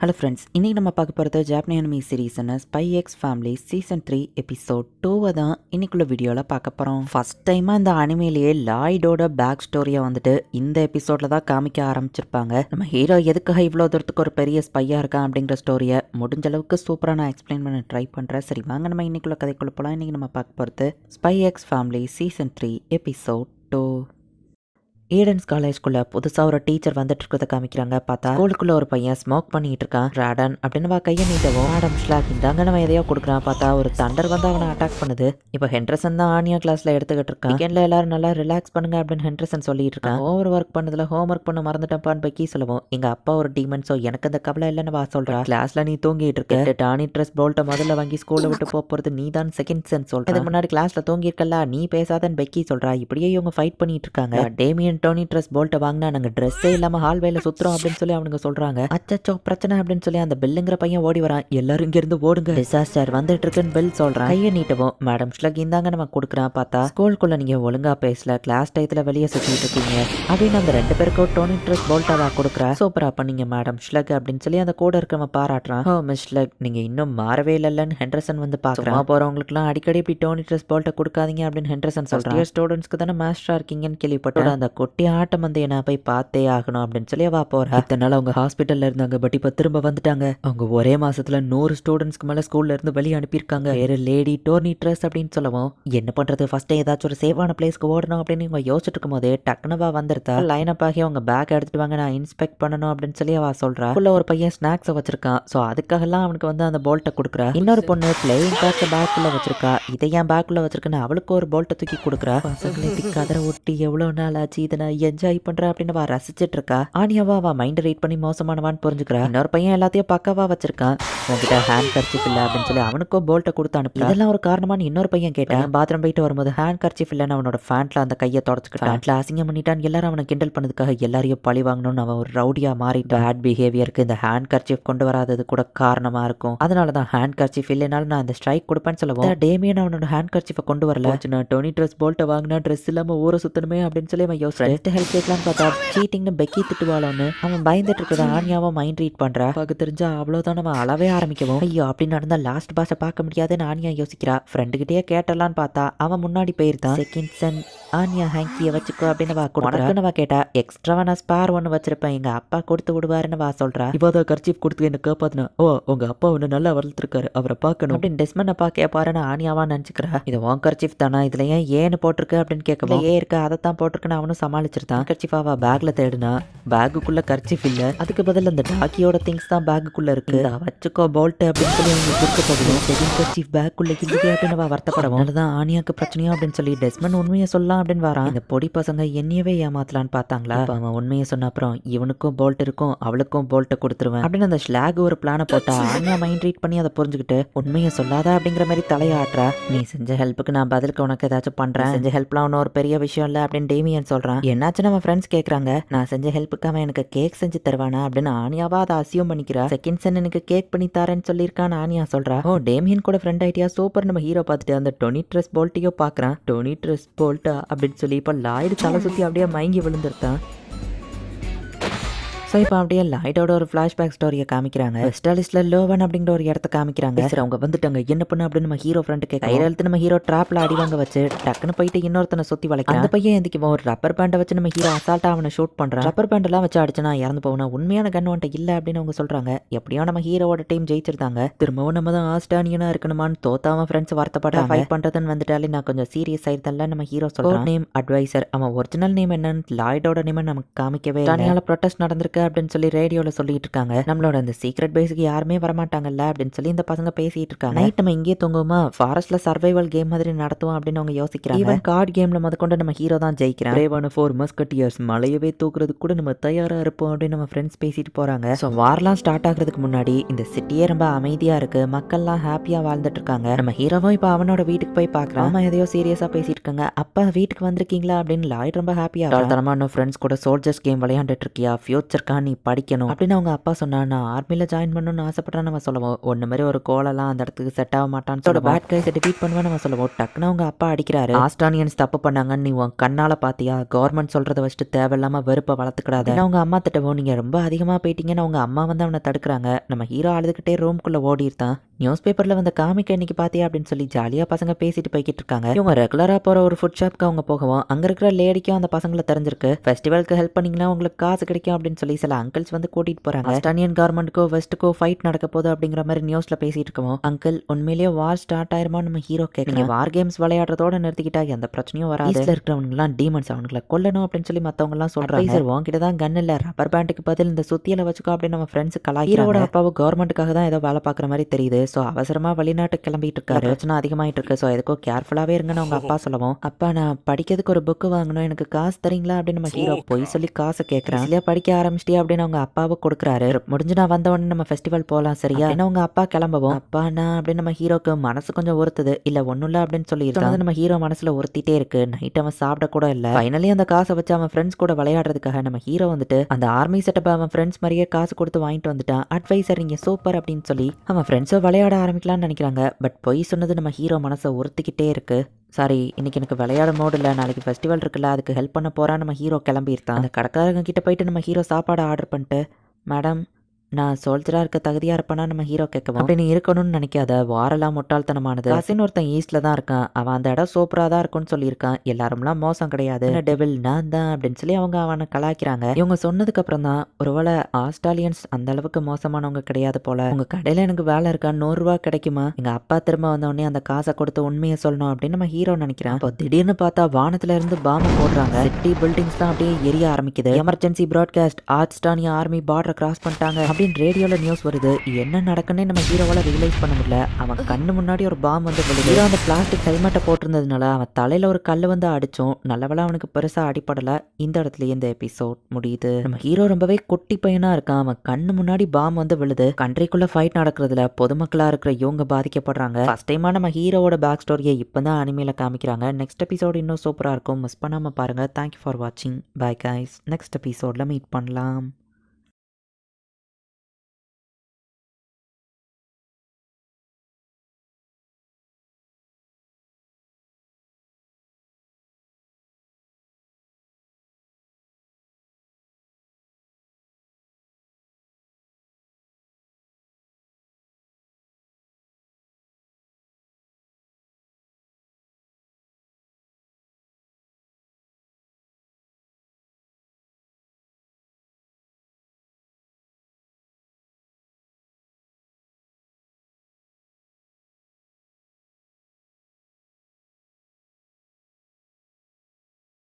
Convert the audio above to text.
Hello friends இன்னைக்கு நம்ம பார்க்க போகிறது Japanese anime சீரீஸ்னு Spy X Family season three episode டூவை தான் இன்றைக்குள்ள வீடியோவில் பார்க்க போகிறோம் ஃபர்ஸ்ட் டைமாக இந்த அனிமையிலேயே லாய்டோட பேக் ஸ்டோரியை வந்துட்டு இந்த எபிசோடில் தான் காமிக்க ஆரம்பிச்சிருப்பாங்க. நம்ம ஹீரோ எதுக்காக இவ்வளோ தூரத்துக்கு ஒரு பெரிய ஸ்பையாக இருக்கான் அப்படிங்கிற ஸ்டோரியை முடிஞ்ச அளவுக்கு சூப்பராக நான் எக்ஸ்பிளைன் பண்ண ட்ரை பண்ணுறேன் சரி வாங்க நம்ம இன்றைக்குள்ள கதைக்குள்ள போகலாம் இன்றைக்கி நம்ம பார்க்க போகிறது Spy X Family season three episode two Eden's காலேஜ்குள்ள புதுசா ஒரு டீச்சர் வந்துட்டு இருக்கிறத காமிக்கிறாங்க. பார்த்தா ஸ்கூலுக்குள்ள ஒரு பையன் ஸ்மோக் பண்ணிட்டு இருக்கான். ராடன் அப்படின்னு வா கையை நீட்டவும் மேடம் ஷ்லாக் இந்தாங்க நம்ம எதையோ கொடுக்குறான். பார்த்தா ஒரு தண்டர் வந்து அவனை அட்டாக் பண்ணுது. இப்போ ஹென்ட்ரசன் தான் ஆனியா கிளாஸ்ல எடுத்துக்கிட்டு இருக்கான். வீக்கெண்ட்ல எல்லாரும் நல்லா ரிலாக்ஸ் பண்ணுங்க அப்படின்னு ஹென்ட்ரசன் சொல்லிட்டு இருக்கான். ஓவர் ஒர்க் பண்ணதுல ஹோம் ஒர்க் பண்ண மறந்துட்டப்பான்னு பக்கி சொல்லுவோம் எங்க அப்பா ஒரு டீமன் ஸோ எனக்கு அந்த கவலை இல்லைன்னு வா சொல்றா. கிளாஸ்ல நீ தூங்கிட்டு இருக்க. டானி ட்ரெஸ் போல்ட்டை முதல்ல வாங்கி ஸ்கூல்ல விட்டு போக போறது நீ தான் செகண்ட் சென்ஸ் சொல்ற. முன்னாடி கிளாஸ்ல தூங்கி நீ பேசாதன்னு பெக்கி சொல்றா. இப்படியே இவங்க ஃபைட் பண்ணிட்டு இருக்காங்க. டேமியன் டோனி ட்ரெஸ் போல்ட்டை வாங்கினா நாங்க ட்ரெஸ்ஸே இல்லாமல் ஹால்வேல சுத்துறோம் அப்படின்னு சொல்லி அவனுங்க சொல்றாங்க. அச்சச்சோ பிரச்சனை அப்படின்னு சொல்லி அந்த பெல்லுங்கிற பையன் ஓடி வரான். எல்லாரும் இங்கேருந்து ஓடுங்க. டிசாஸ்டர் வந்துட்டு இருக்குன்னு பெல் சொல்கிறான் கையை நீட்டவும் மேடம் ஸ்லக் இந்தாங்க நம்ம கொடுக்குறான் பார்த்தா. ஸ்கூலுக்குள்ளே நீங்க ஒழுங்கா பேசல. கிளாஸ் டயத்துல வெளியே சுற்றிட்டு இருக்கீங்க. அப்படின்னு அந்த ரெண்டு பேருக்கும் டோனி ட்ரெஸ் போல்ட்டாவா கொடுக்குறா. சூப்பரா பண்ணீங்க மேடம் ஸ்லக் அப்படின்னு சொல்லி அந்த கூட இருக்கவன் பாராட்டுறான். ஓ மிஸ் ஸ்லக் நீங்க இன்னும் மாறவே இல்லைன்னு ஹென்டர்சன் வந்து பாக்குறான் போறவங்களுக்குலாம் அடிக்கடி இப்படி டோனி ட்ரெஸ் போல்ட்டை கொடுக்காதீங்க அப்படின்னு ஹென்டர்சன் சொல்கிறான் ஸ்டூடெண்ட்ஸ்க்கு தானே மாஸ்டரா இருக்கீங்கன்னு கேள்விப்பட்டோம் அந்த ஒட்டி ஆட்டம் வந்து நான் போய் பார்த்தே ஆகணும் அப்படின்னு சொல்லி வா போறா. இத்தனால நாள் அவங்க ஹாஸ்பிட்டல்ல இருந்தாங்க பட் இப்ப திரும்ப வந்துட்டாங்க. அவங்க ஒரே மாசத்துல நூறு ஸ்டூடெண்ட்ஸ்க்கு மேல ஸ்கூல்ல இருந்து வெளியே அனுப்பியிருக்காங்க. வேற லேடி டோர்னி ட்ரெஸ் அப்படின்னு சொல்லவும் என்ன பண்றது? ஃபர்ஸ்ட் ஏதாச்சும் ஒரு சேஃபான பிளேஸ்க்கு ஓடணும் அப்படின்னு இவங்க யோசிச்சுட்டு இருக்கும் போதே வந்துருத்தா லைன் அப் ஆகி அவங்க பேக் எடுத்துட்டு வாங்க நான் இன்ஸ்பெக்ட் பண்ணணும் அப்படின்னு சொல்லி அவ சொல்றா. உள்ள ஒரு பையன் ஸ்நாக்ஸ் வச்சிருக்கான் ஸோ அதுக்காகலாம் அவனுக்கு வந்து அந்த போல்ட்டை கொடுக்குறா. இன்னொரு பொண்ணு பிளேயிங் பேக் பேக்குள்ள வச்சிருக்கா. இதை ஏன் பேக்குள்ள வச்சிருக்குன்னு அவளுக்கு ஒரு போல்ட்டை தூக்கி கொடுக்குறா. பசங்களை கதற ஒட்டி எவ்வளவு நாள் ஆச்சு? இதை நான் என்ஜாய் பண்றேன் அப்படின்னு அவ ரசிச்சிட்டு இருக்கா ஆனியாவா அவ மைண்ட் ரீட் பண்ணி மோசமானவான்னு புரிஞ்சுக்கிறா. இன்னொரு பையன் எல்லாத்தையும் பக்காவா வச்சிருக்கான். உன்கிட்ட ஹேண்ட் கர்ச்சிஃப் இல்ல அப்படின்னு சொல்லி அவனுக்கும் போல்ட்டை கொடுத்து அனுப்பி இதெல்லாம் ஒரு காரணமான்னு இன்னொரு பையன் கேட்டான் பாத்ரூம் போயிட்டு வரும்போது ஹேண்ட் கர்ச்சிஃப் இல்லைன்னு அவனோட ஃபேண்ட்ல அந்த கையை தொடச்சுக்கிட்டான். ஃபேண்ட்ல அசிங்கம் பண்ணிட்டான். எல்லாரும் அவனை கிண்டல் பண்ணதுக்காக எல்லாரையும் பழி வாங்கணும்னு அவன் ஒரு ரவுடியா மாறி பேட் பிஹேவியருக்கு இந்த ஹேண்ட் கர்ச்சிஃப் கொண்டு வராதது கூட காரணமா இருக்கும். அதனால தான் ஹேண்ட் கர்ச்சிஃப் இல்லைனாலும் நான் அந்த ஸ்ட்ரைக் கொடுப்பேன்னு சொல்லுவோம். டேமியன் அவனோட ஹேண்ட் கர்ச்சிஃபை கொண்டு வரல. நான் டோனி ட்ரெஸ் போல்ட்டை வாங்கினா ட்ரெஸ் இல்லாம ஊரை சுத்தணுமே அப்படின்னு சொல்லி அவன் யோசிச்சு ஹெல்ப் கேட்கலாம் பார்த்தா சீட்டிங்னு பெக்கி திட்டுவாளோன்னு அவன் பயந்துட்டு இருக்கிறத ஆனியாவை மைண்ட் ரீட் பண்றா. பார்க்க தெரிஞ்சா அவ்வளவுதான் நம்ம அளவே ஆரம்பிக்கவும். ஐயோ அப்படி நடந்தா லாஸ்ட் பாஸை பார்க்க முடியாதுன்னு ஆன்யா யோசிக்கிறா. ஃப்ரெண்டு கிட்டே கேட்டலான்னு பார்த்தா அவன் முன்னாடி போயிருந்தான் செகண்ட் சன் ஆனியா ஹேங்கியை வச்சுக்கோ அப்படின்னு வா கொடுக்குறேன்னு வா கேட்டா எக்ஸ்ட்ராவா நான் ஸ்பார் ஒன்று வச்சிருப்பேன். எங்க அப்பா கொடுத்து விடுவாருன்னு வா சொல்றா. இவதான் கர்ச்சீஃப் கொடுத்து என்ன காப்பாத்தினா ஓ உங்க அப்பா ஒன்று நல்லா வளர்த்துருக்காரு. அவரை பார்க்கணும். அப்படின்னு டெஸ்மன் அப்பா கேட்பாருன்னு ஆனியாவா நினச்சிக்கிறா. இது உன் கர்ச்சீஃப் தானா? இதுல ஏன் ஏன்னு போட்டிருக்கு? அப்படின்னு கேட்கவும் ஏ இருக்கு? அதை தான் போட்டிருக்குன்னு அவனும் சமாளிச்சிருந்தான். கர்ச்சிஃபாவா பேக்ல தேடுனா பேக்குக்குள்ள கர்ச்சீஃப் இல்ல. அதுக்கு பதில் அந்த டாக்கியோட திங்ஸ் தான் பேக்குக்குள்ள இருக்கு. வச்சுக்கோ போல்ட் அப்படின்னு சொல்லி அவங்க கொடுக்க போகணும் செகண்ட் கர்ச்சீஃப் பேக்குள்ள இல்லையே அப்படின்னு அவ வருத்தப்படவும். அதுதான் ஆனியாக்கு பிரச்சனையோ அப்படின்னு சொல்லி டெஸ்மன் உண்மையை சொல்லலாம் அப்படின்னு வரான். இந்த பொடி பசங்க என்னையவே ஏமாத்தலான்னு பார்த்தாங்களா? அவன் உண்மையை சொன்ன அப்புறம் இவனுக்கும் போல்ட் இருக்கும் அவளுக்கும் போல்ட்டை கொடுத்துருவேன். அப்படின்னு அந்த ஸ்லாக் ஒரு பிளானை போட்டா ஆனியா மைண்ட் ரீட் பண்ணி அதை புரிஞ்சுக்கிட்டு உண்மையை சொல்லாத? அப்படிங்கிற மாதிரி தலையாட்டுறா. நீ செஞ்ச ஹெல்ப்புக்கு நான் பதிலுக்கு உனக்கு ஏதாச்சும் பண்றேன். செஞ்ச ஹெல்ப்லாம் ஒன்றும் ஒரு பெரிய விஷயம் இல்லை அப்படின்னு டேமியன் சொல்றான். என்னாச்சு நம்ம ஃப்ரெண்ட்ஸ் கேட்குறாங்க நான் செஞ்ச ஹெல்ப்புக்கு அவன் எனக்கு கேக் செஞ்சு தருவானா? அப்படின்னு ஆனியாவா அதை அசியூம் பண்ணிக்கிறா. செகண்ட் சென் எனக்கு கேக் பண்ணி தரேன்னு சொல்லியிருக்கான்னு ஆனியா சொல்றா. ஓ டேமியன் கூட ஃப்ரெண்ட் ஐடியா சூப்பர் நம்ம ஹீரோ பார்த்துட்டு அந்த டொனி ட்ரெஸ் போல்ட்டையோ பார்க்குறான். டொனி ட்ரெஸ் போல்ட்டா அப்படின்னு சொல்லி இப்போ லாயர் தலை சுற்றி அப்படியே மயங்கி விழுந்துருத்தான். ஸோ இப்போ அப்படியே லைட்டோட ஒரு ஃப்ளாஷ்பேக் ஸ்டோரியை காமிக்கிறாங்க. வெஸ்டாலிஸ்ட்ல லோவன் அப்படிங்கிற ஒரு இடத்த காமிக்கிறாங்க. சரி அவங்க வந்துட்டாங்க. என்ன பண்ணு அப்படின்னு நம்ம ஹீரோ ஃப்ரெண்ட் கேட்க கையில நம்ம ஹீரோ ட்ராப்ல அடிவாங்க வச்சு டக்குன்னு போயிட்டு இன்னொருத்தனை சுத்தி வளைக்கிறான். அந்த பையன் எந்திக்கும் ஒரு ரப்பர் பேண்டை வச்சு நம்ம ஹீரோ அசால்ட்டா அவனை ஷூட் பண்றான். ரப்பர் பேண்டெல்லாம் வச்சு அடிச்சுனா இறந்து போவனா உண்மையான கன் வந்துட்டு இல்ல அப்படின்னு அவங்க சொல்றாங்க. எப்படியோ நம்ம ஹீரோவோட டீம் ஜெயிச்சிருந்தாங்க. திரும்பவும் நம்ம தான் ஆஸ்டானியனா இருக்கணுமான்னு தோத்தாம ஃப்ரெண்ட்ஸ் வருத்தப்பட ஃபைட் பண்றதுன்னு வந்துட்டாலே நான் கொஞ்சம் சீரியஸ் ஆயிருந்தல நம்ம ஹீரோ சொல்றான். நேம் அட்வைசர் அவன் ஒரிஜினல் நேம் என்னன்னு லாய்டோட நேம் நமக்கு காமிக்கவே தனியால ப்ரொட்டஸ்ட் நடந்திருக்கு அப்படின்னு சொல்லி ரேடியோல சொல்லிட்டு இருக்காங்க. நம்மளோட அந்த சீக்ரெட் பேஸுக்கு யாருமே வரமாட்டாங்கல்ல அப்படின்னு சொல்லி இந்த பசங்க பேசிட்டு இருக்காங்க. நைட் நம்ம இங்கேயே தூங்குவோமா? ஃபாரஸ்ட்ல சர்வைவல் கேம் மாதிரி நடத்துவோம் அப்படின்னு அவங்க யோசிக்கிறாங்க. ஈவன் கார்டு கேம்ல முதற்கொண்டு நம்ம ஹீரோ தான் ஜெயிக்கிறோம் பிரேவான ஃபோர் மஸ்கட்டியர்ஸ் மலையவே தூக்குறதுக்கு கூட நம்ம தயாரா இருப்போம் அப்படின்னு நம்ம ஃப்ரெண்ட்ஸ் பேசிட்டு போறாங்க. ஸோ வார்லாம் ஸ்டார்ட் ஆகுறதுக்கு முன்னாடி இந்த சிட்டியே ரொம்ப அமைதியா இருக்கு. மக்கள்லாம் ஹாப்பியா வாழ்ந்துட்டு இருக்காங்க. நம்ம ஹீரோவும் இப்போ அவனோட வீட்டுக்கு போய் பார்க்கறான் அவன் எதையோ சீரியஸா பேசிட்டு இருக்காங்க. அப்பா வீட்டுக்கு வந்திருக்கீங்களா அப்படின்னு லாய்ட் ரொம்ப ஹாப்பியா தரமான ஃப்ரெண்ட்ஸ் கூட சோல்ஜர்ஸ் கேம் விளையாண்டுட்டு இருக்கியா? ஃபியூச்சர் நீ படிக்கணும் அப்படின்னு அவங்க அப்பா சொன்னா நான் ஆர்மியில் ஜாயின் பண்ணணும்னு ஆசைப்பட்றேன் நம்ம சொல்லுவோம். ஒன்று மாதிரி ஒரு கோலெல்லாம் அந்த இடத்துக்கு செட் ஆக மாட்டான்னு சொல்ல பேட் கைஸை டிஃபீட் பண்ணுவேன் நம்ம சொல்லுவோம். டக்குன்னு அவங்க அப்பா அடிக்கிறாரு. ஆஸ்டானியன்ஸ் தப்பு பண்ணாங்கன்னு நீ உன் கண்ணால பாத்தியா? கவர்மெண்ட் சொல்றத வச்சுட்டு தேவையில்லாம வெறுப்பை வளர்த்துக்கிடாது. அவங்க அம்மா திட்டவும் நீங்க ரொம்ப அதிகமா போயிட்டீங்கன்னு அவங்க அம்மா வந்து அவனை தடுக்கிறாங்க. நம்ம ஹீரோ அழுதுகிட்டே ரூம்குள்ள ஓடி இருக்கான் நியூஸ் பேப்பர்ல வந்த காமிக்க இன்னைக்கு பாத்தியா அப்படின்னு சொல்லி ஜாலியா பசங்க பேசிட்டு போய்கிட்டு இருக்காங்க. இவங்க ரெகுலரா போற ஒரு ஃபுட் ஷாப்க்கு அவங்க போகவும் அங்க இருக்கிற லேடிக்கும் அந்த பசங்களை தெரிஞ்சிருக்கு. ஃபெஸ்டிவலுக்கு ஹெல்ப் பண்ணீங்கன்னா உங்களுக்கு காசு கிடைக்கும் அப்படின்னு சொல்லி சில அங்கிள்ஸ் வந்து கூட்டிட்டு போறாங்க. வெஸ்டர்னியன் கவர்மெண்ட்டுக்கோ வெஸ்ட்டுக்கோ ஃபைட் நடக்க போகுது அப்படிங்கிற மாதிரி நியூஸ்ல பேசிட்டு இருக்கோம் அங்கிள் உண்மையிலேயே வார் ஸ்டார்ட் ஆயிருமா நம்ம ஹீரோ கேட்கணும் வார் கேம்ஸ் விளையாடுறதோட நிறுத்திக்கிட்டா எந்த பிரச்சனையும் வராது. ஈஸ்ட்ல இருக்கிறவங்க எல்லாம் டீமன்ஸ் அவனுங்களை கொல்லணும் அப்படின்னு சொல்லி மத்தவங்க எல்லாம் சொல்றாங்க. சார் உன்கிட்ட தான் கன் இல்ல ரப்பர் பேண்டுக்கு பதில் இந்த சுத்தியில வச்சுக்கோ அப்படின்னு நம்ம ஃப்ரெண்ட்ஸ் கலாயிரோட அப்பாவும் கவர்மெண்ட்டுக்காக தான் ஏதோ வேலை பார்க்குற மாதிரி தெரியுது. ஸோ அவசரமா வெளிநாட்டுக்கு கிளம்பிட்டு இருக்காரு பிரச்சனை அதிகமாயிட்டு இருக்கு ஸோ எதுக்கோ கேர்ஃபுல்லாவே இருங்கன்னு அவங்க அப்பா சொல்லவும். அப்பா நான் படிக்கிறதுக்கு ஒரு புக்கு வாங்கணும். எனக்கு காசு தரீங்களா அப்படின்னு நம்ம ஹீரோ போய் சொல்லி காசு கேட்கறேன் இல்லையா படிக்க ஆரம்பிச்சிட்டியா அப்படின்னு அவங்க அப்பாவை கொடுக்குறாரு. முடிஞ்சு நான் வந்த உடனே நம்ம ஃபெஸ்டிவல் போகலாம் சரியா? ஏன்னா அவங்க அப்பா கிளம்பவும். அப்பா நான் அப்படின்னு நம்ம ஹீரோக்கு மனசு கொஞ்சம் உறுத்துது. இல்ல ஒண்ணும் இல்ல அப்படின்னு சொல்லி இருக்காங்க நம்ம ஹீரோ மனசுல உறுத்திட்டே இருக்கு. நைட் அவன் சாப்பிட கூட இல்ல. ஃபைனலி அந்த காசை வச்சு அவன் ஃப்ரெண்ட்ஸ் கூட விளையாடுறதுக்காக நம்ம ஹீரோ வந்துட்டு அந்த ஆர்மி செட்டப் அவன் ஃப்ரெண்ட்ஸ் மாதிரியே காசு கொடுத்து வாங்கிட்டு வந்துட்டான். அட்வைசர் நீங்க சூப்பர் அப்படின்னு சொல்லி அவன் ஃப்ரெண்ட்ஸோ விளையாட விளையாட ஆரம்பிக்கலாம்னு நினைக்கிறாங்க. பட் பொய் சொன்னது நம்ம ஹீரோ மனசை உறுத்திக்கிட்டே இருக்குது சாரி இன்றைக்கி எனக்கு விளையாட மோடு இல்லை. நாளைக்கு ஃபெஸ்டிவல் இருக்குல்ல அதுக்கு ஹெல்ப் பண்ண போகிறான் நம்ம ஹீரோ கிளம்பியிருந்தான் அந்த கடைக்காரங்க கிட்டே போயிட்டு நம்ம ஹீரோ சாப்பாடு ஆர்டர் பண்ணிட்டு மேடம் நான் சோல்ஜரா இருக்க தகுதியா இருப்பேனா நம்ம ஹீரோ கேட்கவும். அப்படி நீ இருக்கணும்னு நினைக்காத. வாரெல்லாம் முட்டாள்தனமானது. கசின் ஒருத்தன் ஈஸ்ட்ல தான் இருக்கான். அவன் அந்த இடம் சூப்பரா தான் இருக்கும்னு சொல்லியிருக்கான். எல்லாரும்லாம் மோசம் கிடையாது. டெவில் நான் தான் அப்படின்னு சொல்லி அவங்க அவனை கலாய்க்கிறாங்க. இவங்க சொன்னதுக்கு அப்புறம் தான் ஒருவேளை ஆஸ்திரேலியன்ஸ் அந்த அளவுக்கு மோசமானவங்க கிடையாது போல. உங்க கடையில எனக்கு வேலை இருக்கா? நூறு ரூபாய் கிடைக்குமா? எங்க அப்பா திரும்ப வந்த உடனே அந்த காசை கொடுத்து உண்மையை சொல்லணும் அப்படின்னு நம்ம ஹீரோ நினைக்கிறேன். அப்போ திடீர்னு பார்த்தா வானத்துல இருந்து பாம்பு போடுறாங்க. சிட்டி பில்டிங்ஸ் தான் அப்படியே எரிய ஆரம்பிக்குது. எமர்ஜென்சி ப்ராட்காஸ்ட் ஆர்ட்ஸ்டானியா ஆர்மி பார்டர் கிராஸ் பண்ணிட்டாங்க. அப்படின்னு ரேடியோவில் நியூஸ் வருது. என்ன நடக்குன்னு நம்ம ஹீரோவால் ரியலைஸ் பண்ண முடியல. அவன் கண்ணு முன்னாடி ஒரு பாம் வந்து விழுது. ஹீரோ அந்த பிளாஸ்டிக் ஹெல்மெட்டை போட்டிருந்ததுனால அவன் தலையில் ஒரு கல் வந்து அடித்தோம் நல்லவேளை அவனுக்கு பெருசாக அடிப்படலை இந்த இடத்துலயே இந்த எபிசோட் முடியுது. நம்ம ஹீரோ ரொம்பவே குட்டி பையனாக இருக்கான். அவன் கண்ணு முன்னாடி பாம் வந்து விழுது. கண்ட்ரிக்குள்ளே ஃபைட் நடக்கிறதுல பொதுமக்களாக இருக்கிற இவங்க பாதிக்கப்படுறாங்க. ஃபஸ்ட் டைமாக நம்ம ஹீரோவோட பேக் ஸ்டோரியை இப்போ தான் அனிமையில் காமிக்கிறாங்க. நெக்ஸ்ட் எபிசோட் இன்னும் சூப்பராக இருக்கும். மிஸ் பண்ணாமல் பாருங்கள் தேங்க்யூ ஃபார் வாட்சிங் பை கைஸ் நெக்ஸ்ட் எபிசோடில் மீட் பண்ணலாம்.